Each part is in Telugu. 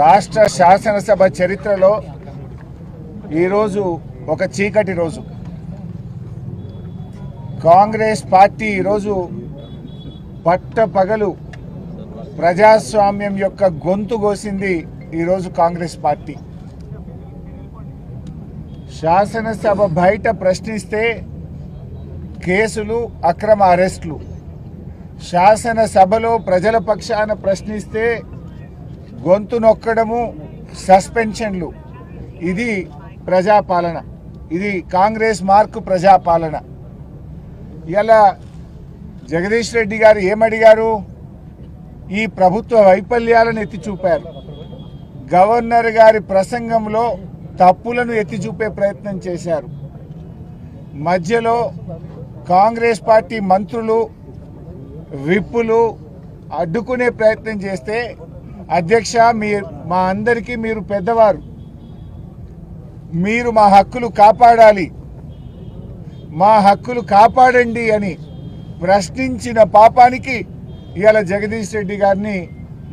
రాష్ట్ర శాసనసభ చరిత్రలో ఈరోజు ఒక చీకటి రోజు. కాంగ్రెస్ పార్టీ ఈరోజు పట్ట పగలు ప్రజాస్వామ్యం యొక్క గొంతు కోసింది ఈరోజు కాంగ్రెస్ పార్టీ. శాసనసభ బయట ప్రశ్నిస్తే కేసులు అక్రమ అరెస్టులు. శాసనసభలో ప్రజల పక్షాన ప్రశ్నిస్తే గొంతు నొక్కడము సస్పెన్షన్లు. ఇది ప్రజాపాలన. ఇది కాంగ్రెస్ మార్కు ప్రజాపాలన. ఇలా జగదీష్ రెడ్డి గారు ఏమడిగారు? ఈ ప్రభుత్వ వైఫల్యాలను ఎత్తి చూపారు. గవర్నర్ గారి ప్రసంగంలో తప్పులను ఎత్తి చూపే ప్రయత్నం చేశారు. మధ్యలో కాంగ్రెస్ పార్టీ మంత్రులు విప్పులు అడ్డుకునే ప్రయత్నం చేస్తే అధ్యక్ష మీరు మా అందరికీ మీరు పెద్దవారు. మీరు మా హక్కులు కాపాడాలి. మా హక్కులు కాపాడండి అని ప్రశ్నించిన పాపానికి ఇవాళ జగదీష్ రెడ్డి గారిని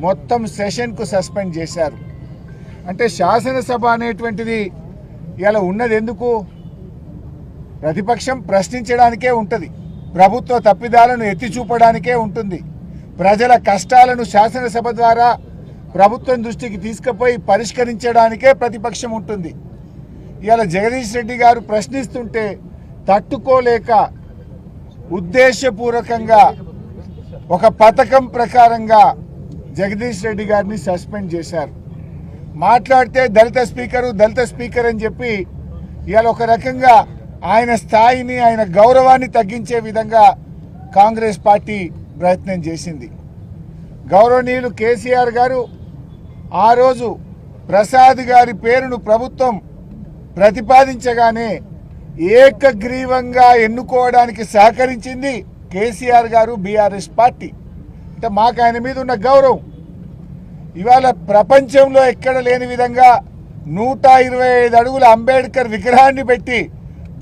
మొత్తం సెషన్కు సస్పెండ్ చేశారు. అంటే శాసనసభ అనేటువంటిది ఇలా ఉన్నది ఎందుకు ప్రతిపక్షం ప్రశ్నించడానికే ఉంటుంది. ప్రభుత్వ తప్పిదాలను ఎత్తి చూపడానికే ఉంటుంది. ప్రజల కష్టాలను శాసనసభ ద్వారా ప్రభుత్వం దృష్టికి తీసుకుపోయి పరిష్కరించడానికే ప్రతిపక్షం ఉంటుంది. ఇవాళ జగదీష్ రెడ్డి గారు ప్రశ్నిస్తుంటే తట్టుకోలేక ఉద్దేశపూర్వకంగా ఒక పథకం ప్రకారంగా జగదీష్ రెడ్డి గారిని సస్పెండ్ చేశారు. మాట్లాడితే దళిత స్పీకరు దళిత స్పీకర్ అని చెప్పి ఇవాళ ఒక రకంగా ఆయన స్థాయిని ఆయన గౌరవాన్ని తగ్గించే విధంగా కాంగ్రెస్ పార్టీ ప్రయత్నం చేసింది. గౌరవనీయులు కేసీఆర్ గారు ఆ రోజు ప్రసాద్ గారి పేరును ప్రభుత్వం ప్రతిపాదించగానే ఏకగ్రీవంగా ఎన్నుకోవడానికి సహకరించింది కేసీఆర్ గారు బీఆర్ఎస్ పార్టీ. అంటే మాకు ఆయన మీద ఉన్న గౌరవం. ఇవాళ ప్రపంచంలో ఎక్కడ లేని విధంగా నూట ఇరవై ఐదు అడుగుల అంబేద్కర్ విగ్రహాన్ని పెట్టి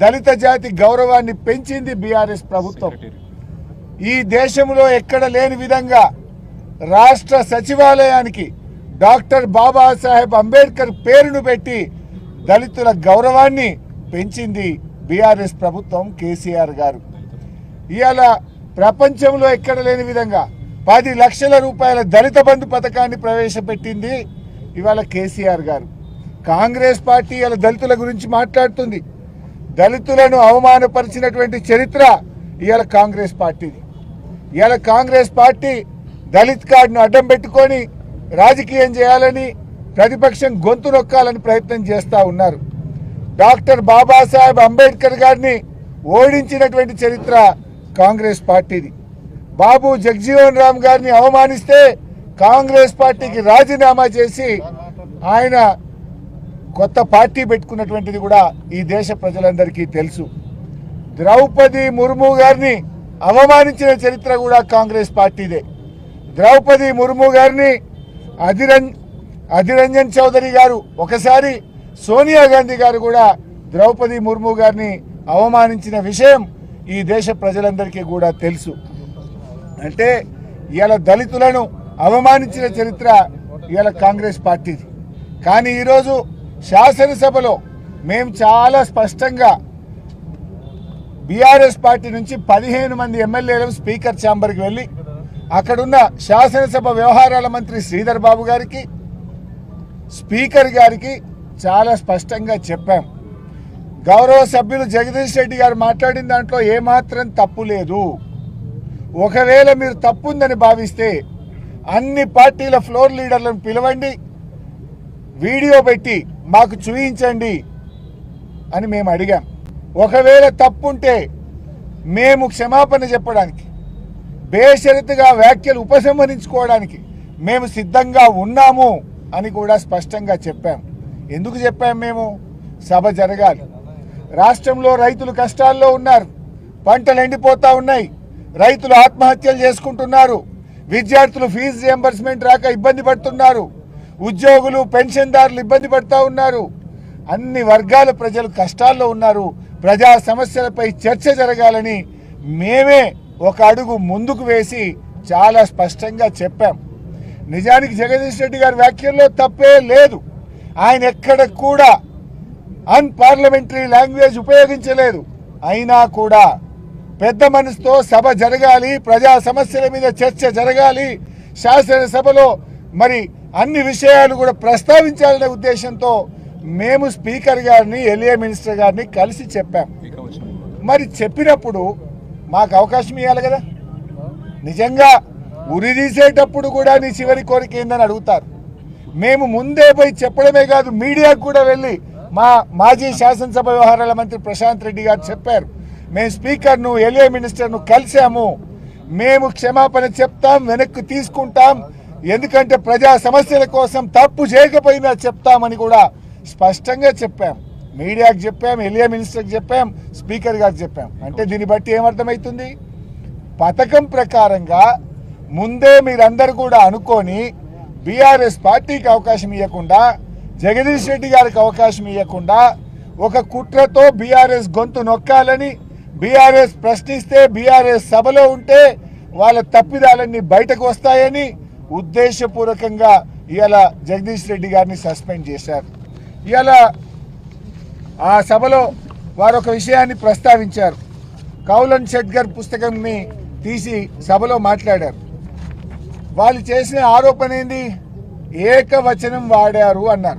దళిత జాతి గౌరవాన్ని పెంచింది బీఆర్ఎస్ ప్రభుత్వం. ఈ దేశంలో ఎక్కడ లేని విధంగా రాష్ట్ర సచివాలయానికి డాక్టర్ బాబాసాహెబ్ అంబేద్కర్ పేరును పెట్టి దళితుల గౌరవాన్ని పెంచింది బీఆర్ఎస్ ప్రభుత్వం కేసీఆర్ గారు. ఇవాళ ప్రపంచంలో ఎక్కడ లేని విధంగా పది లక్షల రూపాయల దళిత బంధు పథకాన్ని ప్రవేశపెట్టింది ఇవాళ కేసీఆర్ గారు. కాంగ్రెస్ పార్టీ ఇవాళ దళితుల గురించి మాట్లాడుతుంది. దళితులను అవమానపరిచినటువంటి చరిత్ర ఇవాళ కాంగ్రెస్ పార్టీది. ఇవాళ కాంగ్రెస్ పార్టీ దళిత్ కార్డును అడ్డం పెట్టుకొని రాజకీయం చేయాలని ప్రతిపక్షం గొంతు నొక్కాలని ప్రయత్నం చేస్తూ ఉన్నారు. డాక్టర్ బాబాసాహెబ్ అంబేద్కర్ గారిని ఓడించినటువంటి చరిత్ర కాంగ్రెస్ పార్టీది. బాబు జగ్జీవన్ రామ్ గారిని అవమానిస్తే కాంగ్రెస్ పార్టీకి రాజీనామా చేసి ఆయన కొత్త పార్టీ పెట్టుకున్నటువంటిది కూడా ఈ దేశ ప్రజలందరికీ తెలుసు. ద్రౌపది ముర్ము గారిని అవమానించిన చరిత్ర కూడా కాంగ్రెస్ పార్టీదే. ద్రౌపది ముర్ము గారిని అధిరంజ్ అధిరంజన్ చౌదరి గారు ఒకసారి సోనియా గాంధీ గారు కూడా ద్రౌపది ముర్ము గారిని అవమానించిన విషయం ఈ దేశ ప్రజలందరికీ కూడా తెలుసు. అంటే ఇవాళ దళితులను అవమానించిన చరిత్ర ఇవాళ కాంగ్రెస్ పార్టీది. కానీ ఈరోజు శాసనసభలో మేము చాలా స్పష్టంగా బీఆర్ఎస్ పార్టీ నుంచి పదిహేను మంది ఎమ్మెల్యేలు స్పీకర్ ఛాంబర్కి వెళ్ళి అక్కడున్న శాసనసభ వ్యవహారాల మంత్రి శ్రీధర్ బాబు గారికి స్పీకర్ గారికి చాలా స్పష్టంగా చెప్పాం. గౌరవ సభ్యులు జగదీష్ రెడ్డి గారు మాట్లాడిన దాంట్లో ఏమాత్రం తప్పు లేదు. ఒకవేళ మీరు తప్పుందని భావిస్తే అన్ని పార్టీల ఫ్లోర్ లీడర్లను పిలవండి వీడియో పెట్టి మాకు చూయించండి అని మేము అడిగాం. ఒకవేళ తప్పుంటే మేము క్షమాపణ చెప్పడానికి బేషరతుగా వ్యాఖ్యలు ఉపసంహరించుకోవడానికి మేము సిద్ధంగా ఉన్నాము అని కూడా స్పష్టంగా చెప్పాం. ఎందుకు చెప్పాం మేము? సభ జరగాలి. రాష్ట్రంలో రైతులు కష్టాల్లో ఉన్నారు. పంటలు ఎండిపోతూ ఉన్నాయి. రైతులు ఆత్మహత్యలు చేసుకుంటున్నారు. విద్యార్థులు ఫీజు రియంబర్స్మెంట్ రాక ఇబ్బంది పడుతున్నారు. ఉద్యోగులు పెన్షన్దారులు ఇబ్బంది పడుతూ ఉన్నారు. అన్ని వర్గాల ప్రజలు కష్టాల్లో ఉన్నారు. ప్రజా సమస్యలపై చర్చ జరగాలని మేమే ఒక అడుగు ముందుకు వేసి చాలా స్పష్టంగా చెప్పాం. నిజానికి జగదీష్ రెడ్డి గారి వ్యాఖ్యల్లో తప్పే లేదు. ఆయన ఎక్కడ కూడా అన్పార్లమెంటరీ లాంగ్వేజ్ ఉపయోగించలేదు. అయినా కూడా పెద్ద మనసుతో సభ జరగాలి ప్రజా సమస్యల మీద చర్చ జరగాలి శాసనసభలో మరి అన్ని విషయాలు కూడా ప్రస్తావించాలనే ఉద్దేశంతో మేము స్పీకర్ గారిని ఎల్ఏ మినిస్టర్ గారిని కలిసి చెప్పాం. మరి చెప్పినప్పుడు మాకు అవకాశం ఇవ్వాలి కదా? నిజంగా ఉరి తీసేటప్పుడు కూడా నీ చివరి కోరిక ఏందని అడుగుతారు. మేము ముందే పోయి చెప్పడమే కాదు మీడియాకు కూడా వెళ్ళి మా మాజీ శాసనసభ వ్యవహారాల మంత్రి ప్రశాంత్ రెడ్డి గారు చెప్పారు. మేము స్పీకర్ను ఎల్ఏ మినిస్టర్ను కలిసాము. మేము క్షమాపణ చెప్తాం వెనక్కి తీసుకుంటాం. ఎందుకంటే ప్రజా సమస్యల కోసం తప్పు చేయకపోయినా చెప్తామని కూడా స్పష్టంగా చెప్పాం. మీడియాకు చెప్పాం ఎల్ఏ మినిస్టర్కి చెప్పాం స్పీకర్ గారికి చెప్పాం. అంటే దీన్ని బట్టి ఏమర్థమవుతుంది? పథకం ప్రకారంగా ముందే మీరందరూ కూడా అనుకొని బీఆర్ఎస్ పార్టీకి అవకాశం ఇవ్వకుండా జగదీష్ రెడ్డి గారికి అవకాశం ఇవ్వకుండా ఒక కుట్రతో బీఆర్ఎస్ గొంతు నొక్కాలని బీఆర్ఎస్ ప్రశ్నిస్తే బీఆర్ఎస్ సభలో ఉంటే వాళ్ళ తప్పిదాలన్నీ బయటకు వస్తాయని ఉద్దేశపూర్వకంగా ఇవాళ జగదీష్ రెడ్డి గారిని సస్పెండ్ చేశారు. ఇవాళ ఆ సభలో వారు ఒక విషయాన్ని ప్రస్తావించారు. కౌలన్ షెట్గర్ పుస్తకంని తీసి సభలో మాట్లాడారు. వాళ్ళు చేసిన ఆరోపణ ఏంది? ఏకవచనం వాడారు అన్నారు.